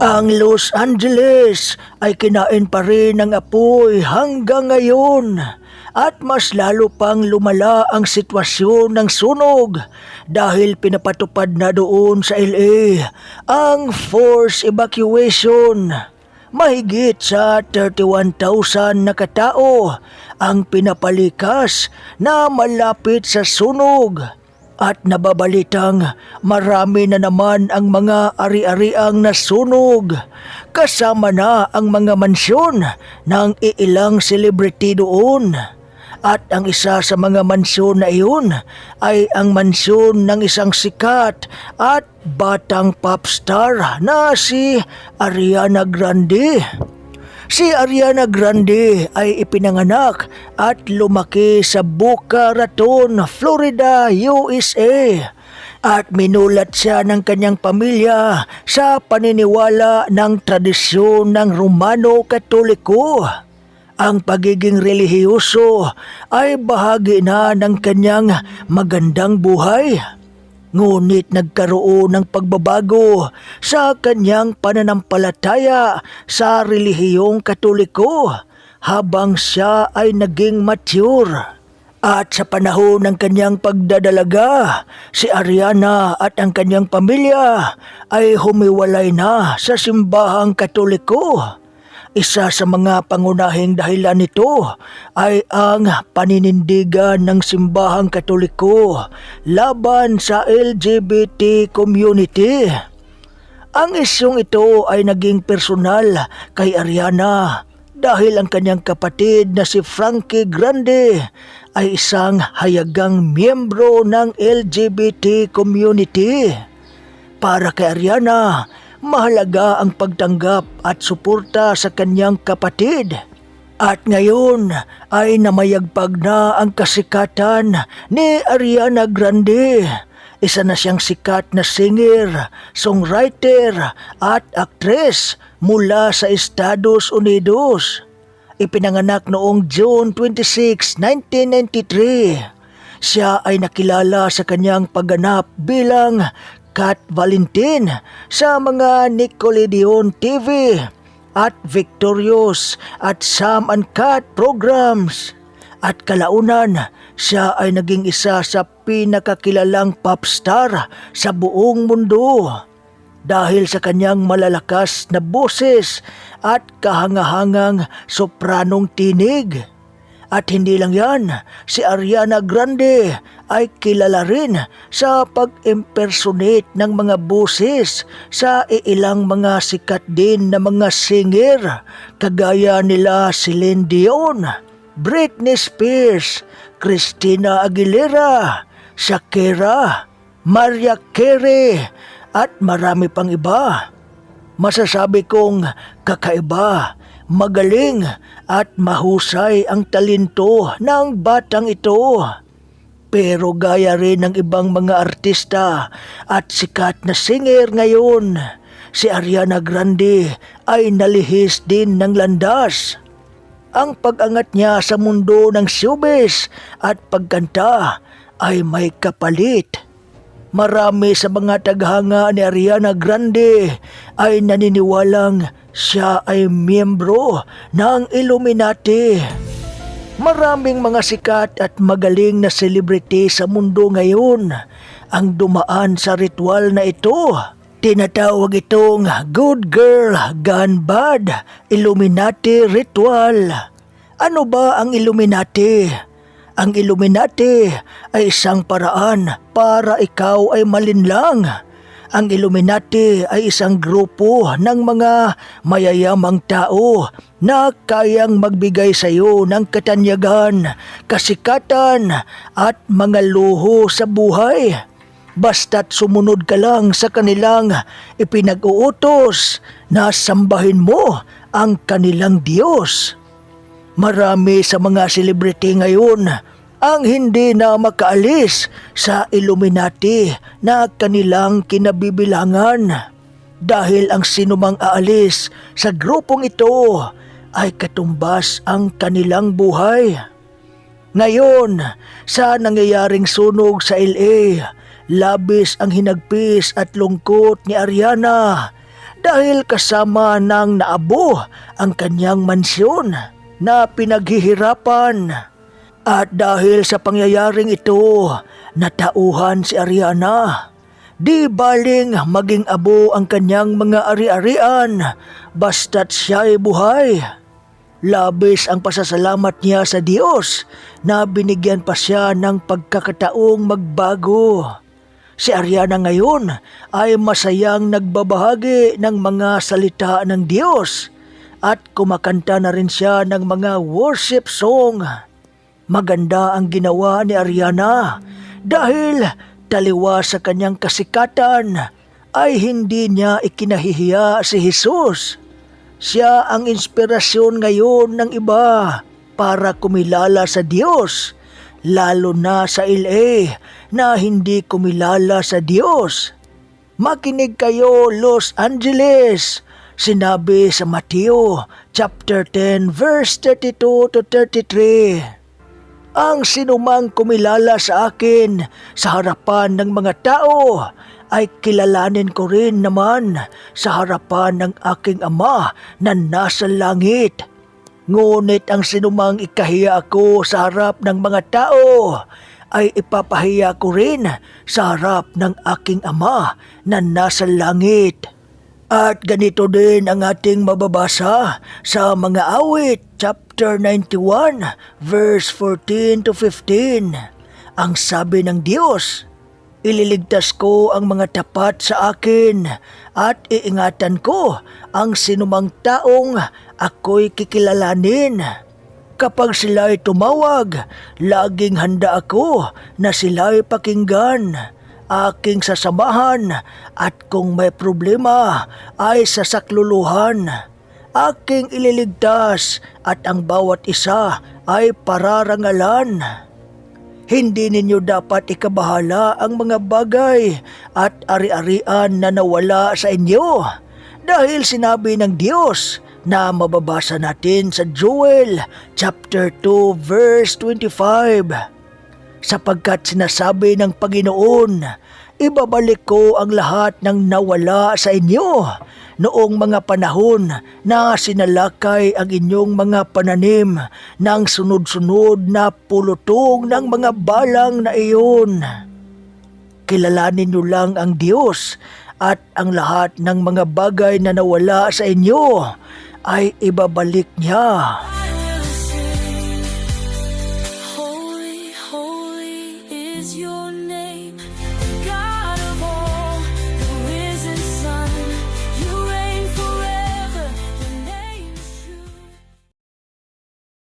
Ang Los Angeles ay kinain pa rin ng apoy hanggang ngayon at mas lalo pang lumala ang sitwasyon ng sunog dahil pinapatupad na doon sa LA ang force evacuation. Mahigit sa 31,000 na katao ang pinapalikas na malapit sa sunog at nababalitang marami na naman ang mga ari-ariang nasunog. Kasama na ang mga mansyon ng iilang celebrity doon. At ang isa sa mga mansyon na iyon ay ang mansyon ng isang sikat at batang pop star na si Ariana Grande. Si Ariana Grande ay ipinanganak at lumaki sa Boca Raton, Florida, USA. At minulat siya ng kanyang pamilya sa paniniwala ng tradisyon ng Romano Katoliko. Ang pagiging relihiyoso ay bahagi na ng kanyang magandang buhay. Ngunit nagkaroon ng pagbabago sa kanyang pananampalataya sa relihiyong katoliko habang siya ay naging mature. At sa panahon ng kanyang pagdadalaga, si Ariana at ang kanyang pamilya ay humiwalay na sa simbahang katoliko. Isa sa mga pangunahing dahilan nito ay ang paninindigan ng simbahang katoliko laban sa LGBT community. Ang isyong ito ay naging personal kay Ariana dahil ang kanyang kapatid na si Frankie Grande ay isang hayagang miyembro ng LGBT community. Para kay Ariana, mahalaga ang pagtanggap at suporta sa kanyang kapatid. At ngayon ay namayagpag na ang kasikatan ni Ariana Grande. Isa na siyang sikat na singer, songwriter at aktres mula sa Estados Unidos. Ipinanganak noong June 26, 1993. Siya ay nakilala sa kanyang pagganap bilang Kat Valentin sa mga Nickelodeon TV at Victorious at Sam and Cat programs. At kalaunan, siya ay naging isa sa pinakakilalang pop star sa buong mundo dahil sa kanyang malalakas na boses at kahangahangang sopranong tinig. At hindi lang yan, si Ariana Grande ay kilala rin sa pag-impersonate ng mga boses sa ilang mga sikat din na mga singer kagaya nila Celine Dion, Britney Spears, Christina Aguilera, Shakira, Maria Carey at marami pang iba. Masasabi kong kakaiba magaling at mahusay ang talento ng batang ito. Pero gaya rin ng ibang mga artista at sikat na singer ngayon, si Ariana Grande ay nalihis din ng landas. Ang pag-angat niya sa mundo ng showbiz at pagkanta ay may kapalit. Marami sa mga taghanga ni Ariana Grande ay naniniwalang siya ay miyembro ng Illuminati. Maraming mga sikat at magaling na celebrity sa mundo ngayon ang dumaan sa ritual na ito. Tinatawag itong Good Girl Gone Bad Illuminati Ritual. Ano ba ang Illuminati? Ang Illuminati ay isang paraan para ikaw ay malinlang. Ang Illuminati ay isang grupo ng mga mayayamang tao na kayang magbigay sa iyo ng katanyagan, kasikatan at mga luho sa buhay. Basta't sumunod ka lang sa kanilang ipinag-uutos na sambahin mo ang kanilang Diyos. Marami sa mga celebrity ngayon ang hindi na makaalis sa Illuminati na kanilang kinabibilangan dahil ang sinumang aalis sa grupong ito ay katumbas ang kanilang buhay. Ngayon, sa nangyayaring sunog sa LA, labis ang hinagpis at lungkot ni Ariana dahil kasama ng naabo ang kanyang mansyon na pinaghihirapan. At dahil sa pangyayaring ito, natauhan si Ariana. Di baling maging abo ang kanyang mga ari-arian, basta't siya'y buhay. Labis ang pasasalamat niya sa Diyos na binigyan pa siya ng pagkakataong magbago. Si Ariana ngayon ay masayang nagbabahagi ng mga salita ng Diyos at kumakanta na rin siya ng mga worship song. Maganda ang ginawa ni Ariana dahil taliwa sa kanyang kasikatan ay hindi niya ikinahihiya si Jesus. Siya ang inspirasyon ngayon ng iba para kumilala sa Diyos, lalo na sa LA na hindi kumilala sa Diyos. Makinig kayo, Los Angeles. Sinabi sa Mateo chapter 10 verse 32 to 33. Ang sinumang kumilala sa akin sa harapan ng mga tao ay kilalanin ko rin naman sa harapan ng aking ama na nasa langit. Ngunit ang sinumang ikahiya ako sa harap ng mga tao ay ipapahiya ko rin sa harap ng aking ama na nasa langit. At ganito din ang ating mababasa sa mga awit, chapter 91, verse 14 to 15. Ang sabi ng Diyos, Ililigtas ko ang mga tapat sa akin at iingatan ko ang sinumang taong ako'y kikilalanin. Kapag sila'y tumawag, laging handa ako na sila'y pakinggan aking sasamahan at kung may problema ay sasakluluhan. Aking ililigtas at ang bawat isa ay pararangalan. Hindi ninyo dapat ikabahala ang mga bagay at ari-arian na nawala sa inyo. Dahil sinabi ng Diyos na mababasa natin sa Joel chapter 2 verse 25 sapagkat sinasabi ng Panginoon, ibabalik ko ang lahat ng nawala sa inyo noong mga panahon na sinalakay ang inyong mga pananim ng sunod-sunod na pulutong ng mga balang na iyon. Kilalanin niyo lang ang Diyos at ang lahat ng mga bagay na nawala sa inyo ay ibabalik niya.